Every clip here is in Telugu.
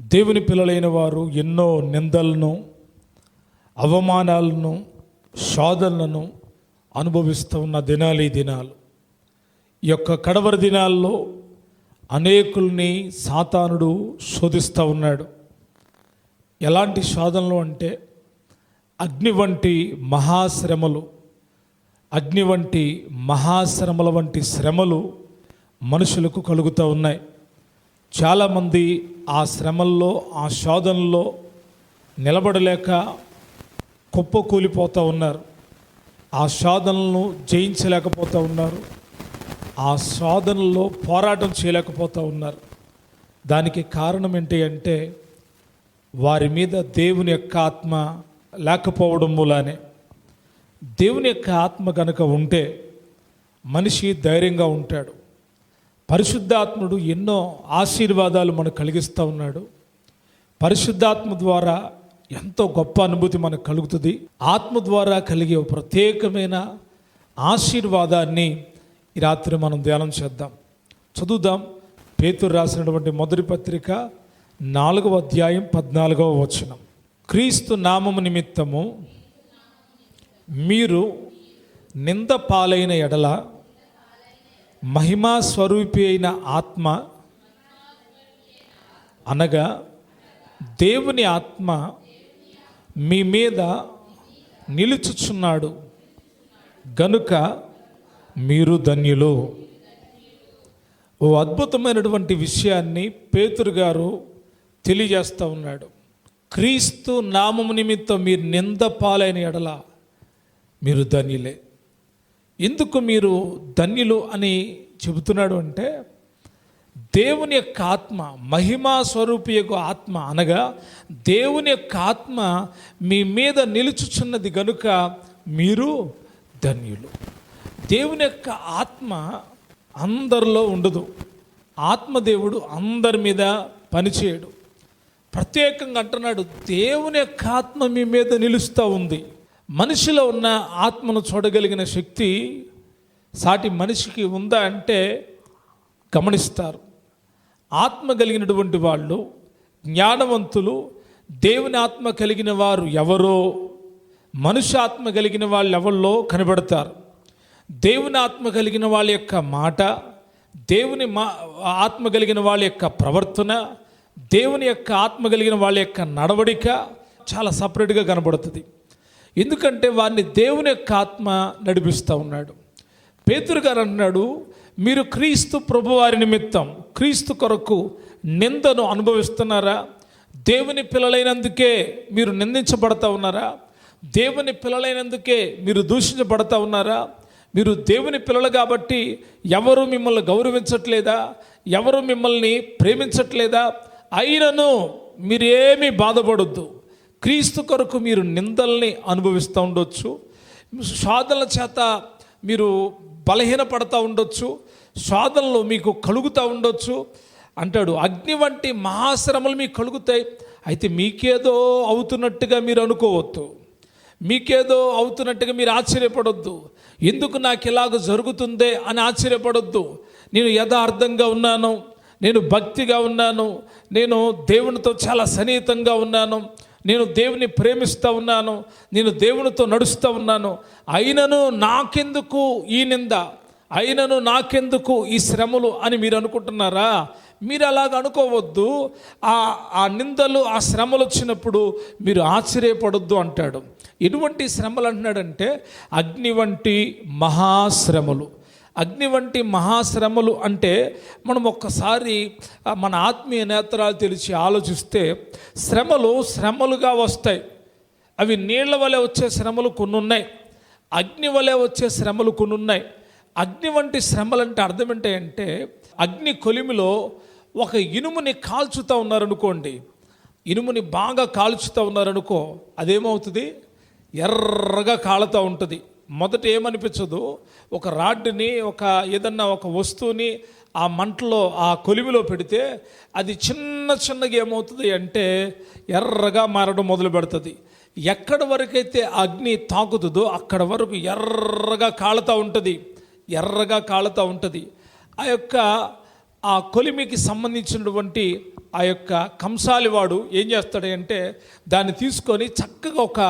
దేవుని పిల్లలైన వారు ఎన్నో నిందలను అవమానాలను శోధనలను అనుభవిస్తూ ఉన్న దినాలు ఈ దినాలు. ఈ యొక్క కడవరి దినాల్లో అనేకుల్ని సాతానుడు శోధిస్తూ ఉన్నాడు. ఎలాంటి శోధనలు అంటే అగ్ని వంటి మహాశ్రమలు అగ్ని వంటి మహాశ్రమల వంటి శ్రమలు మనుషులకు కలుగుతూ ఉన్నాయి. చాలామంది ఆ శ్రమల్లో ఆ శోధనలో నిలబడలేక కుప్పకూలిపోతూ ఉన్నారు. ఆ శోధనలను జయించలేకపోతూ ఉన్నారు. ఆ శోధనలో పోరాటం చేయలేకపోతూ ఉన్నారు. దానికి కారణం ఏంటి అంటే వారి మీద దేవుని యొక్క ఆత్మ లేకపోవడం మూలానే. దేవుని యొక్క ఆత్మ కనుక ఉంటే మనిషి ధైర్యంగా ఉంటాడు. పరిశుద్ధాత్ముడు ఎన్నో ఆశీర్వాదాలు మనకు కలిగిస్తూ ఉన్నాడు. పరిశుద్ధాత్మ ద్వారా ఎంతో గొప్ప అనుభూతి మనకు కలుగుతుంది. ఆత్మ ద్వారా కలిగే ప్రత్యేకమైన ఆశీర్వాదాన్ని ఈ రాత్రి మనం ధ్యానం చేద్దాం. చదువుదాం. పేతురు రాసినటువంటి మొదటి పత్రిక నాలుగవ అధ్యాయం పద్నాలుగవ వచనం. క్రీస్తు నామము నిమిత్తము మీరు నింద పాలైన ఎడల మహిమా స్వరూపి అయిన ఆత్మ అనగా దేవుని ఆత్మ మీ మీద నిలుచుచున్నాడు. గనుక మీరు ధన్యులు. ఓ అద్భుతమైనటువంటి విషయాన్ని పేతురు గారు తెలియజేస్తూ ఉన్నాడు. క్రీస్తు నామము నిమిత్తం మీరు నింద పాలైన ఎడల మీరు ధన్యులే. ఎందుకు మీరు ధన్యులు అని చెబుతున్నాడు అంటే దేవుని యొక్క ఆత్మ మహిమా స్వరూపి యొక్క ఆత్మ అనగా దేవుని యొక్క ఆత్మ మీ మీద నిలుచుచున్నది గనుక మీరు ధన్యులు. దేవుని యొక్క ఆత్మ అందరిలో ఉండదు. ఆత్మదేవుడు అందరి మీద పనిచేయడు. ప్రత్యేకంగా అంటున్నాడు దేవుని యొక్క ఆత్మ మీ మీద నిలుస్తూ ఉంది. మనిషిలో ఉన్న ఆత్మను చూడగలిగిన శక్తి సాటి మనిషికి ఉందా అంటే గమనిస్తారు. ఆత్మ కలిగినటువంటి వాళ్ళు జ్ఞానవంతులు దేవుని ఆత్మ కలిగిన వారు ఎవరో మనుష్య ఆత్మ కలిగిన వాళ్ళు ఎవరిలో కనబడతారు. దేవుని ఆత్మ కలిగిన వాళ్ళ యొక్క మాట దేవుని మా ఆత్మ కలిగిన వాళ్ళ యొక్క ప్రవర్తన దేవుని యొక్క ఆత్మ కలిగిన వాళ్ళ యొక్క నడవడిక చాలా సపరేట్గా కనబడుతుంది. ఎందుకంటే వారిని దేవుని యొక్క ఆత్మ నడిపిస్తూ ఉన్నాడు. పేతురు గారు అన్నాడు మీరు క్రీస్తు ప్రభువారి నిమిత్తం క్రీస్తు కొరకు నిందను అనుభవిస్తున్నారా? దేవుని పిల్లలైనందుకే మీరు నిందించబడతా ఉన్నారా? దేవుని పిల్లలైనందుకే మీరు దూషించబడతా ఉన్నారా? మీరు దేవుని పిల్లలు కాబట్టి ఎవరు మిమ్మల్ని గౌరవించట్లేదా? ఎవరు మిమ్మల్ని ప్రేమించట్లేదా? అయినను మీరేమీ బాధపడొద్దు. క్రీస్తు కొరకు మీరు నిందల్ని అనుభవిస్తూ ఉండొచ్చు. సాధనల చేత మీరు బలహీనపడతా ఉండొచ్చు. సాధనలు మీకు కలుగుతూ ఉండొచ్చు. అంటాడు అగ్ని వంటి మహాశ్రమలు మీకు కలుగుతాయి. అయితే మీకేదో అవుతున్నట్టుగా మీరు అనుకోవద్దు. మీకేదో అవుతున్నట్టుగా మీరు ఆశ్చర్యపడొద్దు. ఎందుకు నాకు ఇలాగ జరుగుతుందే అని ఆశ్చర్యపడొద్దు. నేను యథార్థంగా ఉన్నాను. నేను భక్తిగా ఉన్నాను. నేను దేవునితో చాలా సన్నిహితంగా ఉన్నాను. నేను దేవుని ప్రేమిస్తూ ఉన్నాను నేను దేవునితో నడుస్తూ ఉన్నాను. అయినను నాకెందుకు ఈ నింద? అయినను నాకెందుకు ఈ శ్రమలు అని మీరు అనుకుంటున్నారా? మీరు అలాగ అనుకోవద్దు. ఆ ఆ నిందలు ఆ శ్రమలు వచ్చినప్పుడు మీరు ఆశ్చర్యపడొద్దు అంటాడు. ఎటువంటి శ్రమలు అంటున్నాడంటే అగ్ని వంటి మహాశ్రమలు. అగ్ని వంటి మహాశ్రమలు అంటే మనం ఒక్కసారి మన ఆత్మీయ నేత్రాలు తెలిసి ఆలోచిస్తే శ్రమలు శ్రమలుగా వస్తాయి. అవి నీళ్ళ వలె వచ్చే శ్రమలు కొన్ని ఉన్నాయి అగ్ని వలె వచ్చే శ్రమలు కొన్ని ఉన్నాయి అగ్ని వంటి శ్రమలు అంటే అర్థం ఏంటంటే అగ్ని కొలిమిలో ఒక ఇనుముని కాల్చుతూ ఉన్నారనుకోండి. ఇనుముని బాగా కాల్చుతూ ఉన్నారనుకో అదేమవుతుంది? ఎర్రగా కాలుతూ ఉంటుంది. మొదట ఏమనిపించదు ఒక రాడ్ని ఒక ఏదన్నా ఒక వస్తువుని ఆ మంటలో ఆ కొలిమిలో పెడితే అది చిన్న చిన్నగా ఏమవుతుంది అంటే ఎర్రగా మారడం మొదలు పెడుతుంది. ఎక్కడి వరకైతే అగ్ని తాకుతుందో అక్కడ వరకు ఎర్రగా కాలుతూ ఉంటుంది. ఎర్రగా కాలుతూ ఉంటుంది. ఆ యొక్క ఆ కొలిమికి సంబంధించినటువంటి ఆ యొక్క కంసాలివాడు ఏం చేస్తాడంటే దాన్ని తీసుకొని చక్కగా ఒక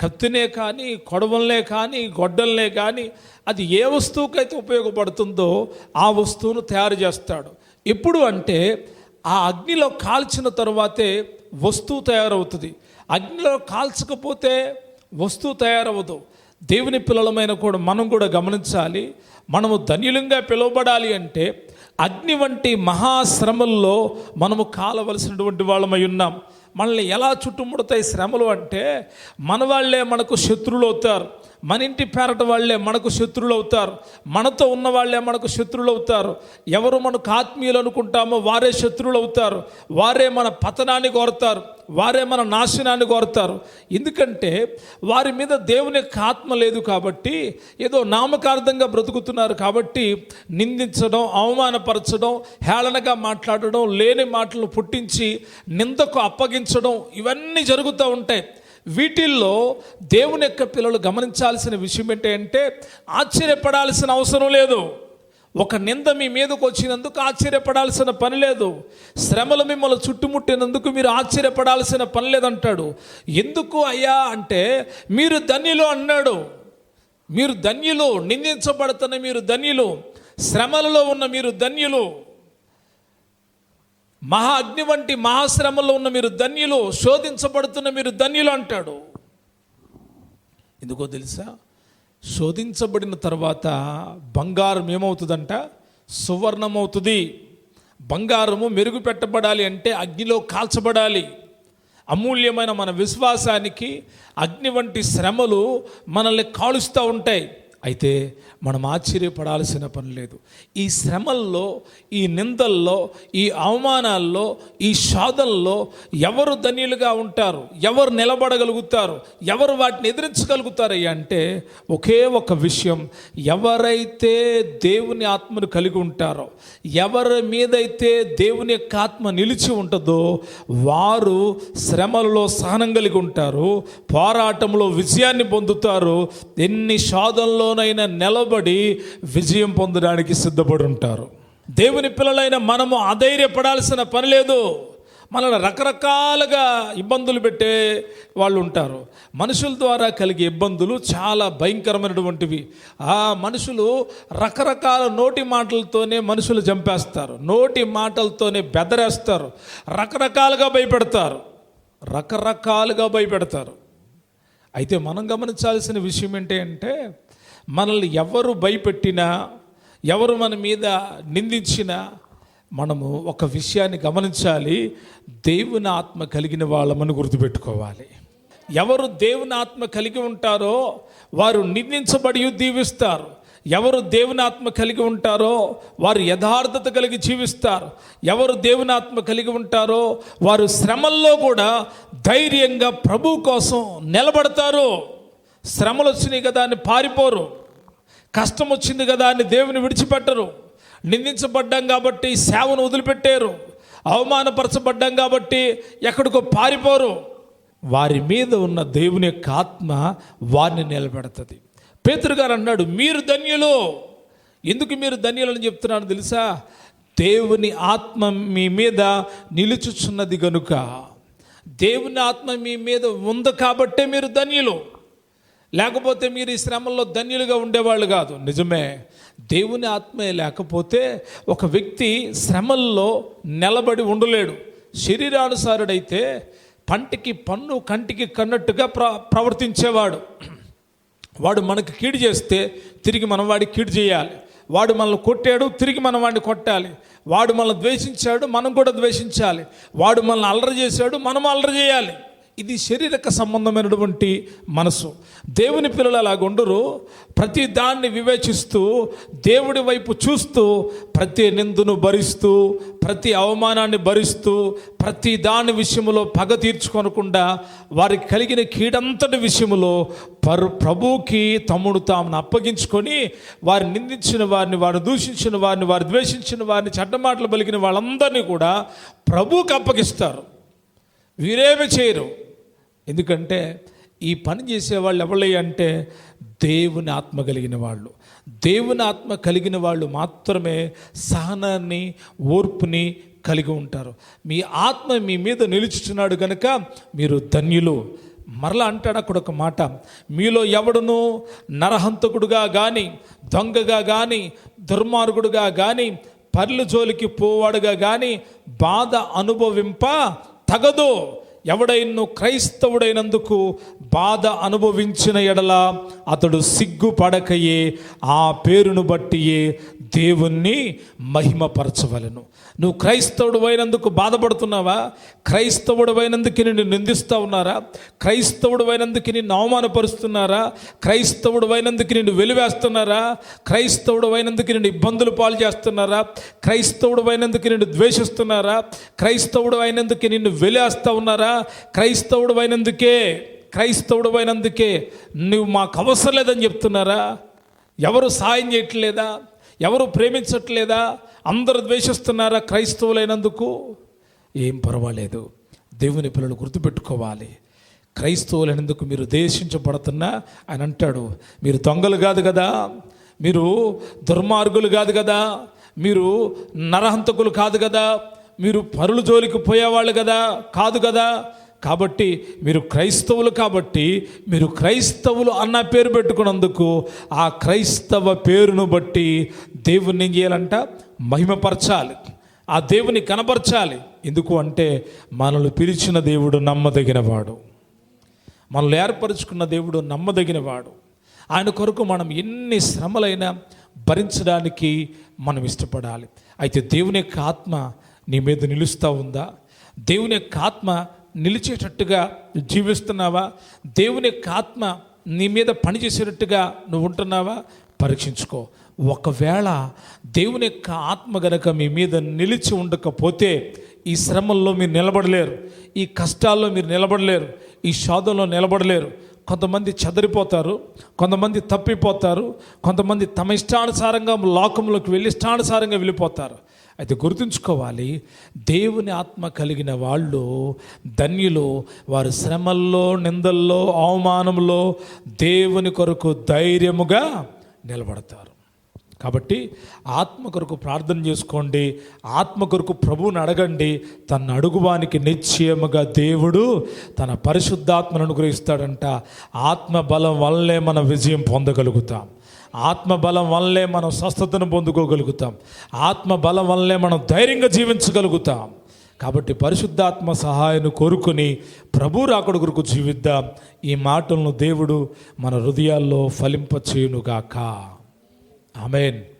కత్తినే కానీ కొడవలనే కానీ గొడ్డలనే కానీ అది ఏ వస్తువుకైతే ఉపయోగపడుతుందో ఆ వస్తువును తయారు చేస్తాడు. ఎప్పుడు అంటే ఆ అగ్నిలో కాల్చిన తర్వాతే వస్తువు తయారవుతుంది. అగ్నిలో కాల్చకపోతే వస్తువు తయారవ్వదు. దేవుని పిల్లలమైన కూడా మనం కూడా గమనించాలి. మనము ధన్యులంగా పిలువబడాలి అంటే అగ్ని వంటి మహాశ్రమల్లో మనము కాలవలసినటువంటి వాళ్ళమై ఉన్నాం. మనల్ని ఎలా చుట్టుముడతాయి శ్రమలు అంటే మన వాళ్ళే మనకు శత్రువులు అవుతారు. మన ఇంటి పేరట వాళ్ళే మనకు శత్రువులు అవుతారు మనతో ఉన్న వాళ్ళే మనకు శత్రువులు అవుతారు ఎవరు మనకు ఆత్మీయులు అనుకుంటామో వారే శత్రువులు అవుతారు వారే మన పతనాన్ని కోరుతారు. వారే మన నాశనాన్ని కోరుతారు. ఎందుకంటే వారి మీద దేవుని యొక్క ఆత్మ లేదు కాబట్టి ఏదో నామకార్థంగా బ్రతుకుతున్నారు కాబట్టి నిందించడం అవమానపరచడం హేళనగా మాట్లాడడం లేని మాటలు పుట్టించి నిందకు అప్పగించడం ఇవన్నీ జరుగుతూ ఉంటాయి. వీటిల్లో దేవుని యొక్క పిల్లలు గమనించాల్సిన విషయం ఏంటంటే ఆశ్చర్యపడాల్సిన అవసరం లేదు. ఒక నింద మీ మీదకు వచ్చినందుకు ఆశ్చర్యపడాల్సిన పని లేదు. శ్రమలు మిమ్మల్ని చుట్టుముట్టినందుకు మీరు ఆశ్చర్యపడాల్సిన పని లేదంటాడు. ఎందుకు అయ్యా అంటే మీరు ధన్యులు అన్నాడు. మీరు ధన్యులు నిందించబడుతున్న మీరు ధన్యులు శ్రమలలో ఉన్న మీరు ధన్యులు. మహా అగ్ని వంటి మహాశ్రమలో ఉన్న మీరు ధన్యులు శోధించబడుతున్న మీరు ధన్యులు అంటాడు. ఎందుకో తెలుసా? శోధించబడిన తర్వాత బంగారం ఏమవుతుందంట? సువర్ణమవుతుంది. బంగారము మెరుగు పెట్టబడాలి అంటే అగ్నిలో కాల్చబడాలి. అమూల్యమైన మన విశ్వాసానికి అగ్ని వంటి శ్రమలు మనల్ని కాలుస్తూ ఉంటాయి. అయితే మనం ఆశ్చర్యపడాల్సిన పని లేదు. ఈ శ్రమల్లో ఈ నిందల్లో ఈ అవమానాల్లో ఈ షాదల్లో ఎవరు ధన్యులుగా ఉంటారు? ఎవరు నిలబడగలుగుతారు? ఎవరు వాటిని ఎదిరించగలుగుతారయ్యా అంటే ఒకే ఒక విషయం. ఎవరైతే దేవుని ఆత్మను కలిగి ఉంటారో ఎవరి మీదైతే దేవుని యొక్క ఆత్మ నిలిచి ఉంటుందో వారు శ్రమలలో సహనం కలిగి ఉంటారు పోరాటంలో విజయాన్ని పొందుతారు ఎన్ని శోధనలోనైనా నిలబడి విజయం పొందడానికి సిద్ధపడి ఉంటారు. దేవుని పిల్లలైన మనము అధైర్యపడాల్సిన పని లేదు. మనల్ని రకరకాలుగా ఇబ్బందులు పెట్టే వాళ్ళు ఉంటారు. మనుషుల ద్వారా కలిగే ఇబ్బందులు చాలా భయంకరమైనటువంటివి. ఆ మనుషులు రకరకాల నోటి మాటలతోనే మనుషులు చంపేస్తారు. నోటి మాటలతోనే బెదరేస్తారు. రకరకాలుగా భయపెడతారు. రకరకాలుగా భయపెడతారు. అయితే మనం గమనించాల్సిన విషయం ఏంటి అంటే మనల్ని ఎవరు భయపెట్టినా ఎవరు మన మీద నిందించినా మనము ఒక విషయాన్ని గమనించాలి. దేవుని ఆత్మ కలిగిన వాళ్ళమని గుర్తుపెట్టుకోవాలి. ఎవరు దేవుని ఆత్మ కలిగి ఉంటారో వారు నిందించబడి దీవిస్తారు ఎవరు దేవుని ఆత్మ కలిగి ఉంటారో వారు యథార్థత కలిగి జీవిస్తారు. ఎవరు దేవునాత్మ కలిగి ఉంటారో వారు శ్రమల్లో కూడా ధైర్యంగా ప్రభు కోసం నిలబడతారు. శ్రమలు వచ్చినాయి కదా అని పారిపోరు. కష్టం వచ్చింది కదా అని దేవుని విడిచిపెట్టరు. నిందించబడ్డాం కాబట్టి సేవను వదిలిపెట్టారు. అవమానపరచబడ్డాం కాబట్టి ఎక్కడికో పారిపోరు. వారి మీద ఉన్న దేవుని యొక్క ఆత్మ వారిని నిలబెడుతుంది. పేతురు గారు అన్నాడు మీరు ధన్యులు. ఎందుకు మీరు ధన్యులని చెప్తున్నాను తెలుసా? దేవుని ఆత్మ మీ మీద నిలుచుచున్నది గనుక. దేవుని ఆత్మ మీ మీద ఉంది కాబట్టే మీరు ధన్యులు. లేకపోతే మీరు ఈ శ్రమల్లో ధన్యులుగా ఉండేవాళ్ళు కాదు. నిజమే దేవుని ఆత్మే లేకపోతే ఒక వ్యక్తి శ్రమల్లో నిలబడి ఉండలేడు. శరీరానుసారుడైతే పంటికి పన్ను కంటికి కన్నట్టుగా ప్ర ప్రవర్తించేవాడు. వాడు మనకి కీడు చేస్తే తిరిగి మనం వాడికి కీడు చేయాలి. వాడు మనల్ని కొట్టాడు తిరిగి మనం వాడిని కొట్టాలి. వాడు మనల్ని ద్వేషించాడు మనం కూడా ద్వేషించాలి. వాడు మనల్ని అల్లరి చేశాడు మనం అల్లరి చేయాలి. ఇది శరీరక సంబంధమైనటువంటి మనసు. దేవుని పిల్లలు అలాగుండరు ప్రతి దాన్ని వివేచిస్తూ దేవుడి వైపు చూస్తూ ప్రతి నిందును భరిస్తూ ప్రతి అవమానాన్ని భరిస్తూ ప్రతి దాని విషయంలో పగ తీర్చుకొనకుండా వారికి కలిగిన కీడంతటి విషయంలో పరు ప్రభువుకి తమ్ముడు తామును అప్పగించుకొని వారిని నిందించిన వారిని వారిని దూషించిన వారిని వారు ద్వేషించిన వారిని చెడ్డమాటలు పలికిన వాళ్ళందరినీ కూడా ప్రభువుకి అప్పగిస్తారు. వీరేమి చేయరు. ఎందుకంటే ఈ పని చేసే వాళ్ళు అంటే దేవుని ఆత్మ కలిగిన వాళ్ళు. దేవుని ఆత్మ కలిగిన వాళ్ళు మాత్రమే సహనాన్ని ఓర్పుని కలిగి ఉంటారు. మీ ఆత్మ మీ మీద నిలుచుచున్నాడు కనుక మీరు ధన్యులు. మరలా అంటాడు అక్కడ ఒక మాట మీలో ఎవడును నరహంతకుడుగా కానీ దొంగగా కానీ దుర్మార్గుడుగా కానీ పర్లు జోలికి పోవాడుగా కానీ బాధ అనుభవింప తగదు. ఎవడైనా క్రైస్తవుడైనందుకు బాధ అనుభవించిన ఎడల అతడు సిగ్గుపడకయే ఆ పేరును బట్టియే దేవుణ్ణి మహిమపరచవలను. నువ్వు క్రైస్తవుడు అయినందుకు బాధపడుతున్నావా? క్రైస్తవుడు అయినందుకు నిన్ను నిందిస్తూ ఉన్నారా? క్రైస్తవుడు అయినందుకు నిన్ను అవమానపరుస్తున్నారా? క్రైస్తవుడు అయినందుకు నిన్ను వెలివేస్తున్నారా? క్రైస్తవుడు అయినందుకు నిన్ను ఇబ్బందులు పాలు చేస్తున్నారా? క్రైస్తవుడు అయినందుకు నిన్ను ద్వేషిస్తున్నారా? క్రైస్తవుడు అయినందుకు నిన్ను వెలివేస్తూ ఉన్నారా? క్రైస్తవుడు అయినందుకే క్రైస్తవుడు అయినందుకే నువ్వు మాకు అవసరం లేదని చెప్తున్నారా? ఎవరు సాయం చేయట్లేదా? ఎవరు ప్రేమించట్లేదా? అందరు ద్వేషిస్తున్నారా క్రైస్తవులైనందుకు? ఏం పర్వాలేదు. దేవుని పిల్లలు గుర్తుపెట్టుకోవాలి. క్రైస్తవులైనందుకు మీరు దేశించబడుతున్నా ఆయన అంటాడు. మీరు దొంగలు కాదు కదా? మీరు దుర్మార్గులు కాదు కదా? మీరు నరహంతకులు కాదు కదా? మీరు పరుల జోలికి పోయేవాళ్ళు కదా? కాదు కదా? కాబట్టి మీరు క్రైస్తవులు కాబట్టి మీరు క్రైస్తవులు అన్న పేరు పెట్టుకున్నందుకు ఆ క్రైస్తవ పేరును బట్టి దేవుణ్ణి ఏం చేయాలంట? మహిమపరచాలి. ఆ దేవుని కనపరచాలి. ఎందుకు అంటే మనల్ని పిలిచిన దేవుడు నమ్మదగినవాడు. మనల్ని ఏర్పరచుకున్న దేవుడు నమ్మదగినవాడు. ఆయన కొరకు మనం ఎన్ని శ్రమలైనా భరించడానికి మనం ఇష్టపడాలి. అయితే దేవుని యొక్క ఆత్మ నీ మీద నిలుస్తూ ఉందా? దేవుని యొక్క ఆత్మ నిలిచేటట్టుగా జీవిస్తున్నావా? దేవుని యొక్క ఆత్మ నీ మీద పనిచేసేటట్టుగా నువ్వు ఉంటున్నావా? పరీక్షించుకో. ఒకవేళ దేవుని యొక్క ఆత్మ గనక మీ మీద నిలిచి ఉండకపోతే ఈ శ్రమల్లో మీరు నిలబడలేరు. ఈ కష్టాల్లో మీరు నిలబడలేరు. ఈ శోధంలో నిలబడలేరు. కొంతమంది చెదరిపోతారు. కొంతమంది తప్పిపోతారు. కొంతమంది తమ ఇష్టానుసారంగా లోకంలోకి వెళ్ళి ఇష్టానుసారంగా వెళ్ళిపోతారు. అయితే గుర్తుంచుకోవాలి దేవుని ఆత్మ కలిగిన వాళ్ళు ధన్యులు. వారు శ్రమల్లో నిందల్లో అవమానంలో దేవుని కొరకు ధైర్యముగా నిలబడతారు. కాబట్టి ఆత్మ కొరకు ప్రార్థన చేసుకోండి ఆత్మ కొరకు ప్రభువుని అడగండి. తన అడుగువానికి నిశ్చయముగా దేవుడు తన పరిశుద్ధాత్మను అనుగ్రహిస్తాడంట. ఆత్మ బలం వల్లే మనం విజయం పొందగలుగుతాం. ఆత్మబలం వల్లే మనం స్వస్థతను పొందుకోగలుగుతాం. ఆత్మబలం వల్లే మనం ధైర్యంగా జీవించగలుగుతాం. కాబట్టి పరిశుద్ధాత్మ సహాయాన్ని కోరుకుని ప్రభు రాకడు కొరకు జీవిద్దాం. ఈ మాటలను దేవుడు మన హృదయాల్లో ఫలింపచేయునుగాక. ఆమెన్.